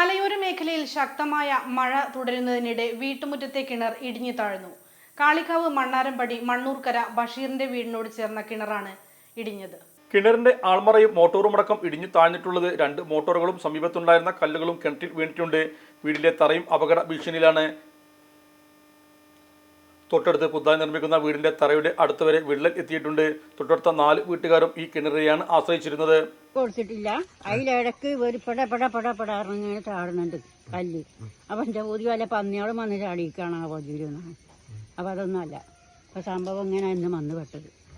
മലയോര മേഖലയിൽ ശക്തമായ മഴ തുടരുന്നതിനിടെ വീട്ടുമുറ്റത്തെ കിണർ ഇടിഞ്ഞു താഴ്ന്നു. കാളിക്കാവ് മണ്ണാരമ്പടി മണ്ണൂർക്കര ബഷീറിന്റെ വീടിനോട് ചേർന്ന കിണറാണ് ഇടിഞ്ഞത്. കിണറിന്റെ ആൾമറയും മോട്ടോറും അടക്കം ഇടിഞ്ഞു താഴ്ന്നിട്ടുള്ളത് രണ്ട് മോട്ടോറുകളും സമീപത്തുണ്ടായിരുന്ന കല്ലുകളും കിണറ്റിൽ വീണിട്ടുണ്ട്. വീടിന്റെ തറയും അപകട ഭീഷണിയിലാണ് തൊട്ടടുത്ത് പുതുതായി നിർമ്മിക്കുന്ന വീടിന്റെ തറയുടെ അടുത്ത് വരെ വിള്ളൽ എത്തിയിട്ടുണ്ട്. തൊട്ടടുത്ത നാല് വീട്ടുകാരും ഈ കിണറിനെയാണ് ആശ്രയിച്ചിരുന്നത്. കൊടുത്തിട്ടില്ല. അതിലിടക്ക് ഒരു പട പട പട പട ഇറങ്ങിങ്ങനെ ചാടുന്നുണ്ട് കല്ല്. അപ്പൊ എന്റെ പുതിയ വല്ല പന്നിയോളം വന്ന് ചാടിയിക്കാണ് ആ പൊതിരുന്നാണ് അപ്പൊ അതൊന്നും അല്ല. അപ്പൊ സംഭവം ഇങ്ങനെ ഇന്ന് വന്ന് പെട്ടത്.